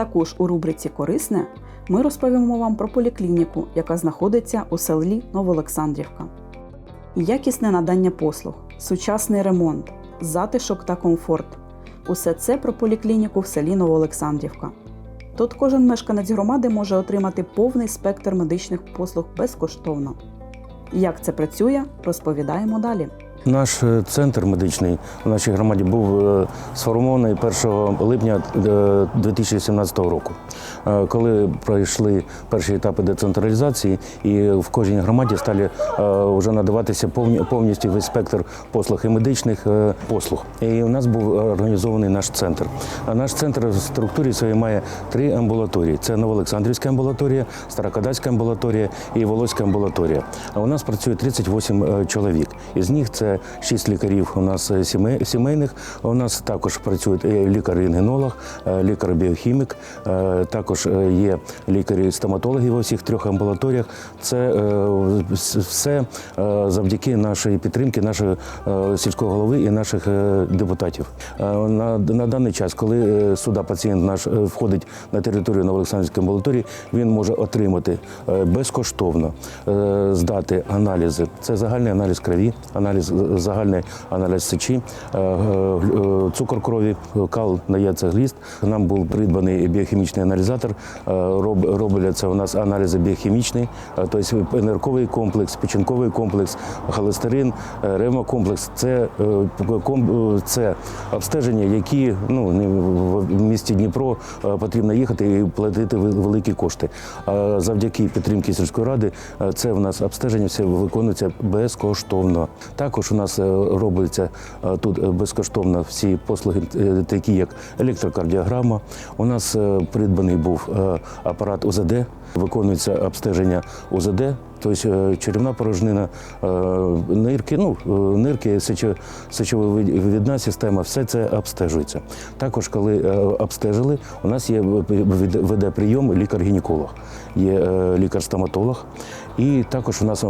також у рубриці Корисне ми розповімо вам про поліклініку, яка знаходиться у селі Новоолександрівка. Якісне надання послуг, сучасний ремонт, затишок та комфорт усе це про поліклініку в селі Новоолександрівка. Тут кожен мешканець громади може отримати повний спектр медичних послуг безкоштовно. Як це працює, розповідаємо далі. Наш е, центр медичний в нашій громаді був е, сформований 1 липня е, 2017 року, Е, коли пройшли перші етапи децентралізації, і в кожній громаді стали вже надаватися повністю весь спектр послуг і медичних послуг. І у нас був організований наш центр. Наш центр в структурі своїй має три амбулаторії: це Новоолександрівська амбулаторія, Старокадацька амбулаторія і Волоська амбулаторія. А у нас працює 38 е, чоловік. Із них це 6 лікарів у нас е, сімей- сімейних. У нас також працюють е, лікар-рентгенолог, е, лікар-біохімік, також є лікарі-стоматологи в усіх трьох амбулаторіях. Це все завдяки нашій підтримці, нашого е, сільського голови і наших депутатів. На, на даний час, коли сюди пацієнт наш входить на територію Новоолександрівської амбулаторії, він може отримати безкоштовно здати аналізи. Це загальний аналіз крові, аналіз загальний аналіз сечі, е, е, цукор крові, кал нається гліст. Нам був придбаний біохімічний аналізатор. Е, роб- Робляться у нас аналізи біохімічні, тобто нирковий комплекс, печінковий комплекс, холестерин, ревмокомплекс. Це, це обстеження, які ну, в місті Дніпро потрібно їхати і платити великі кошти. А завдяки підтримки сільської ради це в нас обстеження все виконується безкоштовно. Також у нас е, робиться е, тут е, безкоштовно всі послуги, такі як електрокардіограма. У нас придбаний був апарат УЗД, виконується обстеження УЗД. Тобто е, черевна порожнина, е, нирки, ну, е, нирки, сечо- сечовивідна система, все це обстежується. Також, коли обстежили, у нас є веде прийом лікар-гінеколог, є лікар-стоматолог. І також у нас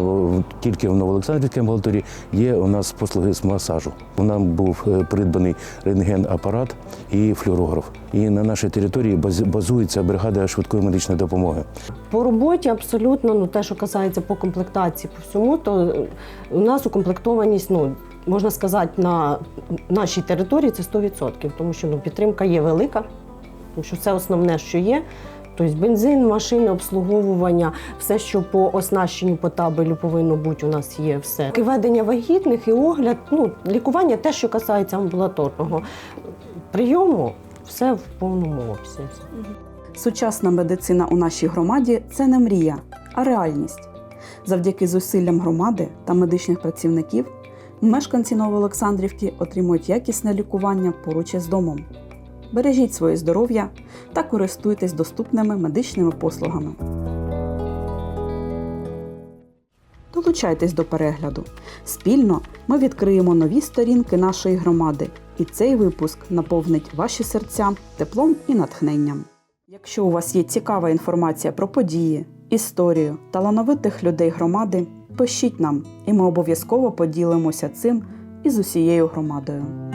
тільки в Новоолександрівській амбулаторії є у нас послуги з масажу. У нас був придбаний рентген-апарат і флюорограф. І на нашій території базується бригада швидкої медичної допомоги. По роботі абсолютно, ну те, що касається по комплектації, по всьому, то е, у нас укомплектованість, ну можна сказати, на нашій території це 100%, тому що ну, підтримка є велика, тому що це основне, що є. Тобто бензин, машини, обслуговування, все, що по оснащенню по табелю повинно бути, у нас є все. І ведення вагітних і огляд, ну, лікування, те, що касається амбулаторного прийому, все в повному обсязі. Сучасна медицина у нашій громаді це не мрія, а реальність. Завдяки зусиллям громади та медичних працівників мешканці Новоолександрівки отримують якісне лікування поруч із домом. Бережіть своє здоров'я та користуйтесь доступними медичними послугами. Долучайтесь до перегляду. Спільно ми відкриємо нові сторінки нашої громади, і цей випуск наповнить ваші серця теплом і натхненням. Якщо у вас є цікава інформація про події, історію талановитих людей громади, пишіть нам, і ми обов'язково поділимося цим із усією громадою.